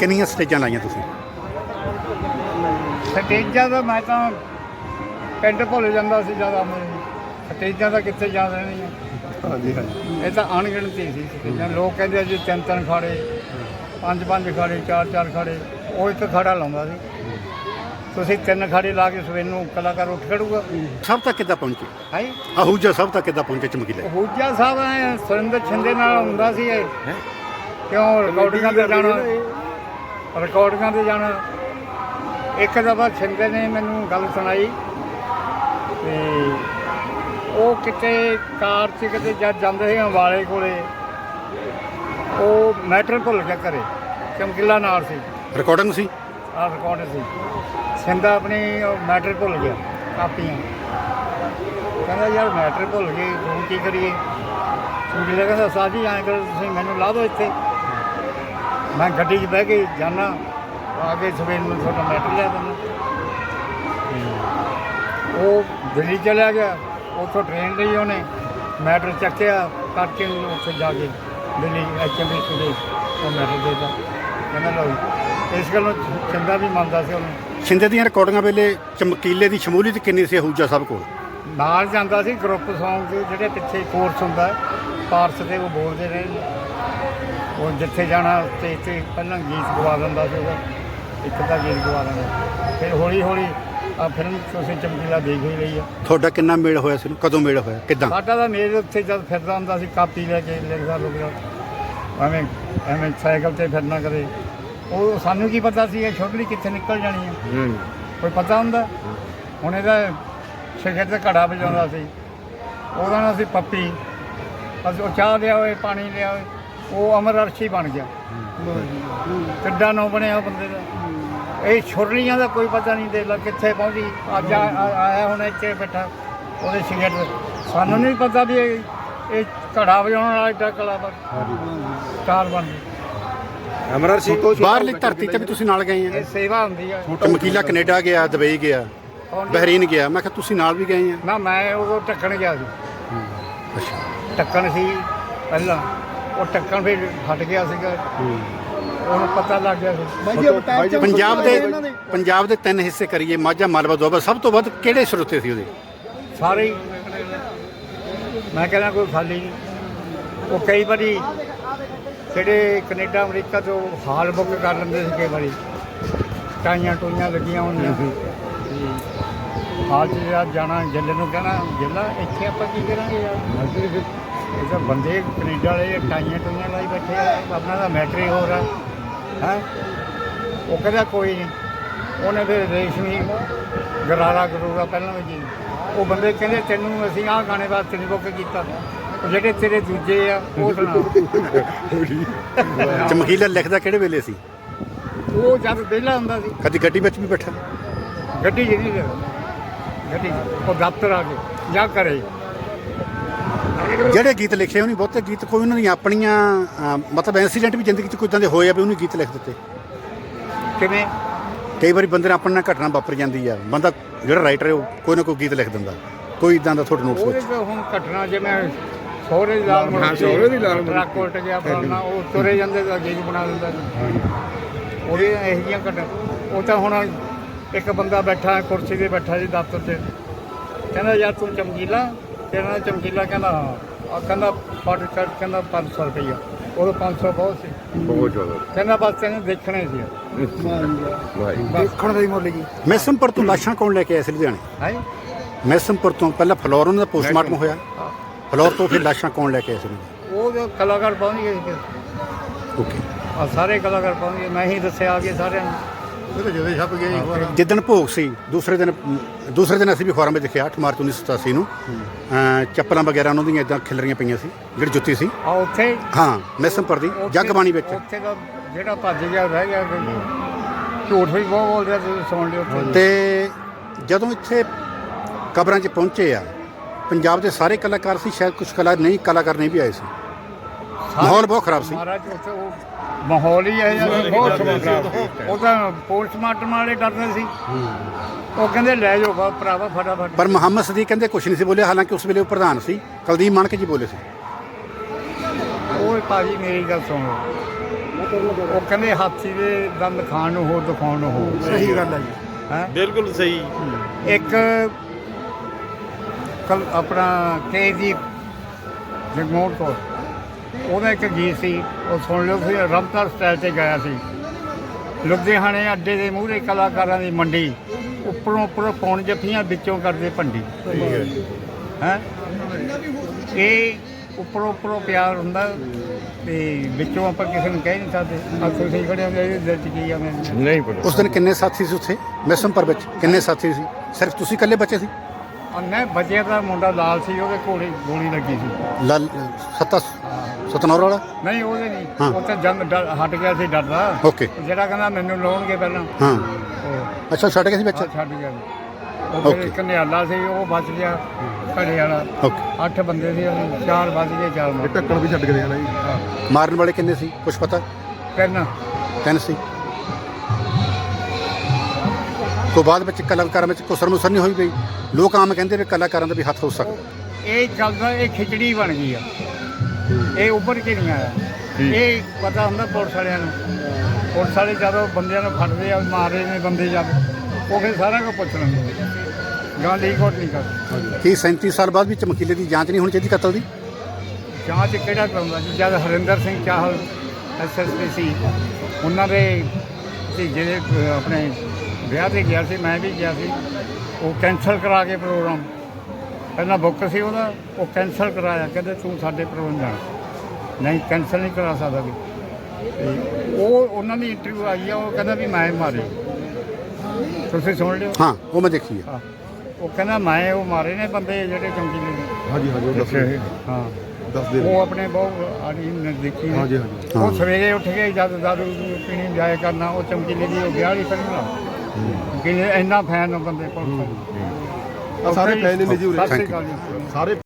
ਕਿੰਨੀਆਂ ਸਟੇਜਾਂ ਲਾਈਆਂ ਤੁਸੀਂ? ਸਟੇਜਾਂ ਦਾ ਮੈਂ ਤਾਂ ਪਿੰਡ ਭੁੱਲ ਜਾਂਦਾ ਸੀ ਜ਼ਿਆਦਾ ਮੈਂ ਸਟੇਜਾਂ ਦਾ ਕਿੱਥੇ ਜਾ ਨਹੀਂ ਹਾਂਜੀ ਹਾਂਜੀ। ਇਹ ਤਾਂ ਅਣਗਿਣਤੀ ਸੀ ਸਟੇਜਾਂ। ਲੋਕ ਕਹਿੰਦੇ ਜੀ ਤਿੰਨ ਤਿੰਨ ਖਾੜੇ ਪੰਜ ਪੰਜ ਖਾੜੇ ਚਾਰ ਚਾਰ ਖਾੜੇ। ਉਹ ਇੱਕ ਖਾੜਾ ਲਾਉਂਦਾ ਸੀ। ਤੁਸੀਂ ਤਿੰਨ ਖਾੜੇ ਲਾ ਕੇ ਸਵੇਰ ਨੂੰ ਕਲਾਕਾਰ ਉੱਠ ਖੜੂਗਾ। ਸਭ ਤੱਕ ਕਿੱਦਾਂ ਪਹੁੰਚੇ? ਹੈ? ਅਹੂਜਾ ਸਭ ਤੱਕ ਕਿੱਦਾਂ ਪਹੁੰਚੇ ਚਮਕੀਲੇ? ਹੂਜਾ ਸਾਹਿਬ ਸੁਰਿੰਦਰ ਛਿੰਦੇ ਨਾਲ ਹੁੰਦਾ ਸੀ ਇਹ। ਹੈ? ਕਿਉਂ ਰਿਕਾਰਡਿੰਗਾਂ ਤੇ ਜਾਣਾ? ਰਿਕਾਰਡਿੰਗਾਂ ਤੇ ਜਾਣਾ। ਇੱਕ ਦਫਾ ਛਿੰਦੇ ਨੇ ਮੈਨੂੰ ਗੱਲ ਸੁਣਾਈ ਤੇ ਉਹ ਕਿਤੇ ਕਾਰ 'ਚ ਕਿਤੇ ਜਦ ਜਾਂਦੇ ਸੀ ਅੰਬਾਲੇ ਕੋਲੇ ਉਹ ਮੈਟਰ ਭੁੱਲ ਗਿਆ ਘਰੇ। ਚਮਕੀਲਾ ਨਾਲ ਸੀ। ਰਿਕਾਰਡਿੰਗ ਸੀ? ਆਹ ਰਿਕਾਰਡ ਸੀ। ਛਿੰਦਾ ਆਪਣੀ ਮੈਟਰ ਭੁੱਲ ਗਿਆ ਕਾਪੀਆਂ। ਕਹਿੰਦਾ ਯਾਰ ਮੈਟਰ ਭੁੱਲ ਗਏ ਹੁਣ ਕੀ ਕਰੀਏ? ਚਮਕੀਲਾ ਕਹਿੰਦਾ ਸਾਜੀ ਐਂ ਕਰੋ ਤੁਸੀਂ ਮੈਨੂੰ ਲਾ ਦਿਓ ਇੱਥੇ। ਮੈਂ ਗੱਡੀ 'ਚ ਬਹਿ ਕੇ ਜਾਣਾ ਆ ਕੇ ਸਵੇਰ ਨੂੰ ਤੁਹਾਡਾ ਮੈਟਰ ਲਿਆ ਦਿੰਦਾ ਉਹ ਦਿੱਲੀ ਚਲਿਆ ਗਿਆ ਉੱਥੋਂ ਟ੍ਰੇਨ ਲਈ ਉਹਨੇ ਮੈਟਰ ਚੱਕਿਆ ਕਰਕੇ ਉੱਥੇ ਜਾ ਕੇ ਦਿੱਲੀ ਐਚਐਮਬੀ ਸੁਦੇ ਉਹ ਮੈਟਰ ਦੇਦਾ ਕਹਿੰਦਾ ਲਓ। ਇਸ ਗੱਲੋਂ ਚੰਗਾ ਵੀ ਮੰਨਦਾ ਸੀ ਉਹਨੂੰ। ਛਿੰਦੇ ਦੀਆਂ ਰਿਕਾਰਡਿੰਗਾਂ ਵੇਲੇ ਚਮਕੀਲੇ ਦੀ ਸ਼ਮੂਲੀਅਤ ਕਿੰਨੀ ਸੀ ਅਹੂਜਾ ਸਭ ਕੋਲ? ਨਾਲ ਜਾਂਦਾ ਸੀ ਗਰੁੱਪ ਦੇ ਜਿਹੜੇ ਪਿੱਛੇ ਕੋਰਸ ਹੁੰਦਾ ਪਾਰਸ ਦੇ ਉਹ ਬੋਲਦੇ ਰਹੇ ਉਹ ਜਿੱਥੇ ਜਾਣਾ ਤੇ ਤੇ ਪਹਿਲਾਂ ਗੀਤ ਗਵਾ ਦਿੰਦਾ ਸੀ ਉਹਦਾ। ਇੱਕ ਤਾਂ ਗੀਤ ਗਵਾ ਦਿੰਦਾ। ਫਿਰ ਹੌਲੀ ਹੌਲੀ ਆ ਫਿਲਮ ਤੁਸੀਂ ਚਮਕੀਲਾ ਦੇਖ ਹੀ ਲਈ ਆ। ਤੁਹਾਡਾ ਕਿੰਨਾ ਮੇਲ ਹੋਇਆ ਸੀ? ਕਦੋਂ ਮੇਲ ਹੋਇਆ? ਕਿਦਾਂ? ਸਾਡਾ ਤਾਂ ਮੇਜ਼ ਉੱਥੇ ਜਦ ਫਿਰਦਾ ਹੁੰਦਾ ਸੀ ਕਾਪੀ ਲੈ ਕੇ ਲਿਖਦਾ ਲੁਕਦਾ ਐਵੇਂ ਐਵੇਂ ਸਾਈਕਲ ਤੇ ਫਿਰਨਾ ਕਰੇ ਉਹ ਸਾਨੂੰ ਕੀ ਪਤਾ ਸੀ ਇਹ ਛੋਟਲੀ ਕਿੱਥੇ ਨਿਕਲ ਜਾਣੀ ਹੈ। ਕੋਈ ਪਤਾ ਹੁੰਦਾ? ਹੁਣ ਇਹਦਾ ਸ਼ਿਖਰ ਤੇ ਘੜਾ ਵਜਾਉਂਦਾ ਸੀ। ਉਹਦਾ ਨਾਂ ਸੀ ਪੱਪੀ। ਅਸੀਂ ਉਹ ਚਾਹ ਲਿਆ ਹੋਏ ਪਾਣੀ ਲਿਆ ਹੋਏ ਉਹ ਅਮਰ ਅਰਸ਼ੀ ਬਣ ਗਿਆ। ਕਿੱਡਾ ਨੋ ਬਣਿਆ ਉਹ ਬੰਦੇ ਦਾ। ਇਹ ਛੁਰਲੀਆਂ ਦਾ ਕੋਈ ਪਤਾ ਨਹੀਂ ਦੇ ਕਿੱਥੇ ਪਹੁੰਚੀ। ਅੱਜ ਆ- ਆ- ਆਇਆ ਹੁਣ ਇੱਥੇ ਬੈਠਾ ਉਹਦੇ ਸਿਗਰਟ ਸਾਨੂੰ ਨਹੀਂ ਪਤਾ ਵੀ ਇਹ ਇਹ ਘੜਾ ਵਜਾਉਣ ਵਾਲਾ ਏਡਾ ਕਲਾਕਾਰ। ਸਟਾਰ ਬਣ ਗਿਆ ਅਮਰਰ ਸਿੰਘ ਬਾਹਰਲੀ ਧਰਤੀ ਤੇ ਵੀ ਤੁਸੀਂ ਨਾਲ ਗਏ ਇਹ ਆ। ਸੇਵਾ ਹੁੰਦੀ ਹੈ ਚਮਕੀਲਾ ਕੈਨੇਡਾ ਗਿਆ ਦੁਬਈ ਗਿਆ ਬਹਿਰੀਨ ਗਿਆ। ਮੈਂ ਕਿਹਾ ਤੁਸੀਂ ਨਾਲ ਵੀ ਗਏ ਆ। ਨਾ ਮੈਂ ਉਹ ਟੱਕਣ ਗਿਆ ਸੀ। ਅੱਛਾ। ਟੱਕਣ ਸੀ ਪਹਿਲਾਂ। ਉਹ ਟੱਕਣ ਫਿਰ ਹਟ ਗਿਆ ਸੀਗਾ। ਉਹਨੂੰ ਪਤਾ ਲੱਗ ਗਿਆ ਸੀ। ਪੰਜਾਬ ਦੇ ਪੰਜਾਬ ਦੇ ਤਿੰਨ ਹਿੱਸੇ ਕਰੀਏ ਮਾਝਾ ਮਾਲਵਾ ਦੁਆਬਾ ਸਭ ਤੋਂ ਵੱਧ ਕਿਹੜੇ ਸਰੋਤੇ ਸੀ ਉਹਦੇ? ਸਾਰੇ ਹੀ। ਮੈਂ ਕਹਿੰਦਾ ਕੋਈ ਖਾਲੀ ਨਹੀਂ। ਉਹ ਕਈ ਵਾਰੀ ਜਿਹੜੇ ਕੈਨੇਡਾ ਅਮਰੀਕਾ ਤੋਂ ਹਾਲ ਬੁੱਕ ਕਰ ਲੈਂਦੇ ਸੀ ਕਈ ਵਾਰੀ। ਟਾਈਆਂ ਟੋਈਆਂ ਲੱਗੀਆਂ ਹੁੰਦੀਆਂ ਸੀ ਹਾਲ 'ਚ ਜਿਹੜਾ ਜਾਣਾ ਜੱਲੇ ਨੂੰ ਕਹਿਣਾ ਜੱਲਾ ਇੱਥੇ ਆਪਾਂ ਕੀ ਕਰਾਂਗੇ ਯਾਰ? ਇਹ ਤਾਂ ਬੰਦੇ ਕੈਨੇਡਾ ਵਾਲੇ ਟਾਈਆਂ ਟੋਈਆਂ ਲਾਈ ਬੈਠੇ ਆ ਆਪਣਾ ਤਾਂ ਮੈਟਰ ਹੀ ਰਿਹਾ ਹੈ? ਉਹ ਕਹਿੰਦਾ ਕੋਈ ਨਹੀਂ। ਉਹਨੇ ਫਿਰ ਰੇਸ਼ਮੀ ਗਰਾਰਾ ਕਰੂਗਾ ਪਹਿਲਾਂ ਵੀ ਜੀ। ਉਹ ਬੰਦੇ ਕਹਿੰਦੇ ਤੈਨੂੰ ਅਸੀਂ ਆਹ ਗਾਣੇ ਵਾਸਤੇ ਨਹੀਂ ਬੁੱਕ ਕੀਤਾ। ਜਿਹੜੇ ਤੇਰੇ ਦੂਜੇ ਆ ਉਹ ਸੁਣਾ। ਚਮਕੀਲਾ ਲਿਖਦਾ ਕਿਹੜੇ ਵੇਲੇ ਸੀ? ਉਹ ਜਦ ਵਿਹਲਾ ਹੁੰਦਾ ਸੀ। ਕਦੀ ਗੱਡੀ ਵਿੱਚ ਵੀ ਬੈਠਾ? ਗੱਡੀ ਲਿਖਦਾ। ਗੱਡੀ। ਉਹ ਦਫ਼ਤਰ ਆ ਕੇ ਜਾਂ ਕਰੇ ਜਿਹੜੇ ਗੀਤ ਲਿਖੇ ਉਹਨੇ ਬਹੁਤੇ ਗੀਤ ਕੋਈ ਉਹਨਾਂ ਦੀਆਂ ਆਪਣੀਆਂ ਅਹ, ਮਤਲਬ ਇਨਸੀਡੈਂਟ ਵੀ ਜ਼ਿੰਦਗੀ 'ਚ ਕੋਈ ਇਦਾਂ ਦੇ ਹੋਏ ਆ ਵੀ ਉਹਨੇ ਗੀਤ ਲਿਖ ਦਿੱਤੇ। ਕਿਵੇਂ? ਕਈ ਵਾਰੀ ਬੰਦੇ ਨਾਲ ਆਪਣੇ ਨਾਲ ਘਟਨਾ ਵਾਪਰ ਜਾਂਦੀ ਆ। ਬੰਦਾ ਜਿਹੜਾ ਰਾਈਟਰ ਹੈ ਉਹ ਕੋਈ ਨਾ ਕੋਈ ਗੀਤ ਲਿਖ ਦਿੰਦਾ। ਕੋਈ ਇਦਾਂ ਦਾ ਤੁਹਾਡੇ ਨੋਟਸ ਉਹਦੇ ਵਿੱਚ ਤੇ ਹੁਣ ਘਟਨਾ ਜਿਵੇਂ ਸਹੁਰੇ ਦੀ ਲਾਲ ਮੁੜ ਹਾਂ, ਸਹੁਰੇ ਦੀ ਲਾਲ ਟਰੱਕ ਉਲਟ ਗਿਆ ਫਲਾਣਾ ਉਹ ਤੁਰੇ ਜਾਂਦੇ ਤਾਂ ਗੀਤ ਬਣਾ ਦਿੰਦਾ ਸੀ। ਉਹਦੇ ਇਹੋ ਜਿਹੀਆਂ ਘਟ ਉਹ ਤਾਂ ਹੁਣ ਇੱਕ ਬੰਦਾ ਬੈਠਾ ਕੁਰਸੀ ਤੇ ਬੈਠਾ ਸੀ ਦਫ਼ਤਰ 'ਚ ਕਹਿੰਦਾ ਯਾਰ ਤੂੰ ਚਮਕੀਲਾ? ਨਾਂ ਚਮਕੀਲਾ ਕਹਿੰਦਾ ਹਾਂ ਆ ਕਹਿੰਦਾ ਫੜ ਕਰ ਕਹਿੰਦਾ 500 ਰੁਪਈਆ। ਉਦੋਂ 500 ਬਹੁਤ ਸੀ। ਬਹੁਤ ਜ਼ਿਆਦਾ। ਕਹਿੰਦਾ ਬਸ ਤੈਨੂੰ ਦੇਖਣਾ ਸੀ। ਭਾਈ ਦੇਖਣ ਦਾ ਹੀ ਮੁੱਲ ਜੀ। ਮੈਸਮਪੁਰ ਤੋਂ ਲਾਸ਼ਾਂ ਕੌਣ ਲੈ ਕੇ ਆਇਆ ਸੀ ਲੁਧਿਆਣੇ? ਹੈ? ਮੈਸਮਪੁਰ ਤੋਂ ਪਹਿਲਾਂ ਫਲੋਰ ਉਹਨਾਂ ਦਾ ਪੋਸਟਮਾਰਟਮ ਹੋਇਆ। ਫਲੋਰ ਤੋਂ ਫਿਰ ਲਾਸ਼ਾਂ ਕੌਣ ਲੈ ਕੇ ਆਏ ਸੀ ਉਹ ਜੋ ਕਲਾਕਾਰ ਪਹੁੰਚ ਗਏ ਸੀ ਫਿਰ। ਓਕੇ ਆ ਸਾਰੇ ਕਲਾਕਾਰ ਪਹੁੰਚ ਗਏ। ਮੈਂ ਹੀ ਦੱਸਿਆ ਆ ਕੇ ਸਾਰਿਆਂ ਨੂੰ। ਜਦੋਂ ਛਪ ਗਿਆ ਜਿੱਦਣ ਭੋਗ ਸੀ ਦੂਸਰੇ ਦਿਨ ਦੂਸਰੇ ਦਿਨ ਅਸੀਂ ਵੀ ਅਖਬਾਰਾਂ ਵਿੱਚ ਦੇਖਿਆ 8 ਮਾਰਚ 1987 ਨੂੰ। ਅਹ ਚੱਪਲਾਂ ਵਗੈਰਾ ਉਹਨਾਂ ਦੀਆਂ ਇਦਾਂ ਖਿਲਰੀਆਂ ਪਈਆਂ ਸੀ ਜਿਹੜੀ ਜੁੱਤੀ ਸੀ। ਆ ਉੱਥੇ? ਹਾਂ ਮੈਸਮਪੁਰ ਦੀ ਉੱਥੇ- ਜਗਬਾਣੀ ਵਿੱਚ। ਉੱਥੇ ਦਾ ਜਿਹੜਾ ਭੱਜ ਗਿਆ ਰਹਿ ਗਿਆ। ਝੂਠ ਵੀ ਬਹੁਤ ਬੋਲਦੇ ਆ ਤੁਸੀਂ ਸੁਣ ਲਿਓ ਉੱਥੇ। ਤੇ ਜਦੋਂ ਇੱਥੇ ਕਬਰਾਂ 'ਚ ਪਹੁੰਚੇ ਆ ਪੰਜਾਬ ਦੇ ਸਾਰੇ ਕਲਾਕਾਰ ਸੀ ਸ਼ਾਇਦ ਕੁਝ ਕਲਾ ਨਹੀਂ ਕਲਾਕਾਰ ਨਹੀਂ ਵੀ ਆਏ ਸੀ। ਮਾਹੌਲ ਬਹੁਤ ਖਰਾਬ ਸੀ। ਮਹਾਰਾਜ ਉੱਥੇ ਉਹ ਮਾਹੌਲ ਹੀ ਹੈ ਬਹੁਤ ਖਰਾਬ ਉਹ ਤਾਂ ਪੋਸਟਮਾਰਟਮ ਵਾਲੇ ਡਰਦੇ ਸੀ। ਉਹ ਕਹਿੰਦੇ ਲੈ ਜਾਓ ਬਾ ਭਰਾਵਾ ਫਟਾਫਟ। ਪਰ ਮੁਹੰਮਦ ਸਦੀਕ ਕਹਿੰਦੇ ਕੁਝ ਨਹੀਂ ਸੀ ਬੋਲੇ ਹਾਲਾਂਕਿ ਉਸ ਵੇਲੇ ਉਹ ਪ੍ਰਧਾਨ ਸੀ। ਕੁਲਦੀਪ ਮਾਨਕ ਜੀ ਬੋਲੇ ਸੀ। ਉਹ ਭਾਜੀ ਮੇਰੀ ਗੱਲ ਸੁਣੋ। ਉਹ ਕਹਿੰਦੇ ਹਾਥੀ ਦੇ ਦੰਦ ਖਾਣ ਨੂੰ ਹੋਰ ਦਿਖਾਉਣ ਨੂੰ ਹੋਰ ਸਹੀ ਗੱਲ ਹੈ ਜੀ। ਹੈ? ਬਿਲਕੁਲ ਸਹੀ। ਇੱਕ ਕਲ ਆਪਣਾ ਕੇਜੀ ਜਗਮੋਹਨ ਕੌਰ। ਉਹਦਾ ਇੱਕ ਗੀਤ ਸੀ ਉਹ ਸੁਣ ਲਿਓ ਸੀ ਰਮਤਾਰ ਸਟਾਈਲ ਤੇ ਗਾਇਆ ਸੀ। ਲੁਧਿਆਣੇ ਅੱਡੇ ਦੇ ਮੂਹਰੇ ਕਲਾਕਾਰਾਂ ਦੀ ਮੰਡੀ ਉੱਪਰੋਂ ਉੱਪਰੋਂ ਪੌਣ ਜੱਫੀਆਂ ਵਿੱਚੋਂ ਕਰਦੇ ਭੰਡੀ। ਹੈ। ਇਹ ਉੱਪਰੋਂ ਉੱਪਰੋਂ ਪਿਆਰ ਹੁੰਦਾ ਤੇ ਵਿੱਚੋਂ ਆਪਾਂ ਕਿਸੇ ਨੂੰ ਕਹਿ ਨਹੀਂ ਸਕਦੇ ਆ ਤੁਸੀਂ ਖੜੇ ਹੋ ਇਹਦੇ ਦਿਲ ਚ ਕੀ ਆ ਮੈਨੂੰ? ਨਹੀਂ ਪਤਾ। ਉਸ ਦਿਨ ਕਿੰਨੇ ਸਾਥੀ ਸੀ ਉੱਥੇ? ਮੈਸਮਪਰ ਵਿੱਚ ਕਿੰਨੇ ਸਾਥੀ ਸੀ? ਸਿਰਫ ਤੁਸੀਂ ਇਕੱਲੇ ਬੱਚੇ ਸੀ? ਅੰਨੇ ਬੱਜੇ ਦਾ ਮੁੰਡਾ ਲਾਲ ਸੀ ਉਹਦੇ ਕੋਲੇ ਗੋਲੀ ਲੱਗੀ ਸੀ। ਲਾਲ ਸੱਤਾ ਸਤਨੌਰ ਵਾਲਾ ਨਹੀਂ ਉਹਦੇ ਨਹੀਂ। ਹਾਂ। ਤਾਂ ਜੰਗ ਡਰ- ਹਟ ਗਿਆ ਸੀ ਡਰਦਾ। ਓਕੇ। ਜਿਹੜਾ ਕਹਿੰਦਾ ਮੈਨੂੰ ਲਾਉਣਗੇ ਪਹਿਲਾਂ। ਹਾਂ। ਉਹ। ਅੱਛਾ ਛੱਡ ਗਏ ਸੀ ਵਿੱਚ? ਛੱਡ ਗਿਆ ਸੀ। ਉਹ ਫਿਰ Okay. ਇੱਕ ਸੀ ਉਹ ਬਚ ਗਿਆ ਘੜੇ ਵਾਲਾ। ਓਕੇ। ਅੱਠ ਬੰਦੇ ਸੀ ਅਸੀਂ, ਚਾਰ ਬਚ ਗਏ ਚਾਰ ਮਰ। ਗਏ ਢੱਕਣ ਵੀ ਛੱਡ ਗਏ ਨਾ ਜੀ। ਮਾਰਨ ਵਾਲੇ ਕਿੰਨੇ ਸੀ ਕੁਝ ਪਤਾ? ਤਿੰਨ। ਤਿੰਨ ਸੀ। ਤੋਂ ਬਾਅਦ ਵਿੱਚ ਕਲਾਕਾਰਾਂ ਵਿੱਚ ਕੁਸਰ ਮੁਸਰ ਨਹੀਂ ਹੋਈ ਗਈ ਲੋਕ ਆਮ ਕਹਿੰਦੇ ਵੀ ਕਲਾਕਾਰਾਂ ਦਾ ਵੀ ਹੱਥ ਹੋ ਸਕਦਾ। ਇਹ ਚੱਲਦਾ ਇਹ ਖਿਚੜੀ ਬਣ ਗਈ ਆ। ਇਹ ਉੱਭਰ ਕੇ ਨਹੀਂ ਆਇਆ। ਇਹ ਪਤਾ ਹੁੰਦਾ ਪੁਲਿਸ ਵਾਲਿਆਂ ਨੂੰ। ਪੁਲਿਸ ਵਾਲੇ ਜਦੋਂ ਬੰਦਿਆਂ ਨੂੰ ਫੜਦੇ ਆ ਮਾਰੇ ਨੇ ਬੰਦੇ ਜਦ ਉਹ ਫਿਰ ਸਾਰਾ ਕੁਝ ਪੁੱਛ ਲੈਂਦੇ ਗਾਂ ਲੀਕੋਟ ਨਹੀਂ ਕਰਦੇ ਕੀ 37 ਸਾਲ ਬਾਅਦ ਵੀ ਚਮਕੀਲੇ ਦੀ ਜਾਂਚ ਨਹੀਂ ਹੋਣੀ ਚਾਹੀਦੀ ਕਤਲ ਦੀ? ਜਾਂਚ ਕਿਹੜਾ ਕਰਾਉਂਦਾ ਜੀ? ਜਦ ਹਰਿੰਦਰ ਸਿੰਘ ਚਾਹਲ ਐਸਐਸਪੀ ਸੀ ਉਹਨਾਂ ਦੇ ਅਹ, ਆਪਣੇ ਵਿਆਹ ਤੇ ਗਿਆ ਸੀ ਮੈਂ ਵੀ ਗਿਆ ਸੀ। ਉਹ ਕੈਂਸਲ ਕਰਾ ਕੇ ਪ੍ਰੋਗਰਾਮ ਪਹਿਲਾਂ ਬੁੱਕ ਸੀ ਉਹਦਾ ਉਹ ਕੈਂਸਲ ਕਰਾਇਆ ਕਹਿੰਦੇ ਤੂੰ ਸਾਡੇ ਪ੍ਰੋਗਰਾਮ ਜਾਣਾ। ਨਹੀਂ ਕੈਂਸਲ ਨਹੀਂ ਕਰਾ ਸਕਦਾ ਵੀ ਤੇ ਉਹ ਉਹਨਾਂ ਦੀ ਇੰਟਰਵਿਊ ਆਈ ਆ ਉਹ ਕਹਿੰਦਾ ਵੀ ਮੈਂ ਮਾਰੇ। ਤੁਸੀਂ ਸੁਣ ਲਿਓ। ਹਾਂ ਉਹ ਮੈਂ ਦੇਖੀ ਹਾਂ। ਉਹ ਕਹਿੰਦਾ ਮੈਂ ਉਹ ਮਾਰੇ ਨੇ ਬੰਦੇ ਜਿਹੜੇ ਚਮਕੀਲੇ ਨੇ ਹਾਂਜੀ ਹਾਂਜੀ ਉਹ ਦੱਸੋ ਹਾਂ। ਦੱਸ ਦੇ ਉਹ ਆਪਣੇ ਬਹੁਤ ਆੜੀ ਨਜ਼ਦੀਕੀ ਨੇ ਹਾਂਜੀ ਹਾਂਜੀ। ਹਾਂ। ਉਹ ਸਵੇਰੇ ਉੱਠ ਕੇ ਜਦ ਦਾਰੂ ਪੀਣੀ ਜਾਇਆ ਕਰਨਾ ਉਹ ਚਮਕੀਲੇ ਦੀ ਉਹ ਵਿਆਹ ਵਾਲੀ ਫਿਲਮ ਕਿ ਇੰਨਾ ਫੈਨ ਉਹ ਬੰਦੇ ਆ ਸਾਰੇ ਫੈਨ ਨੇ ਜੀ। ਉਰੇ ਸਾਰੇ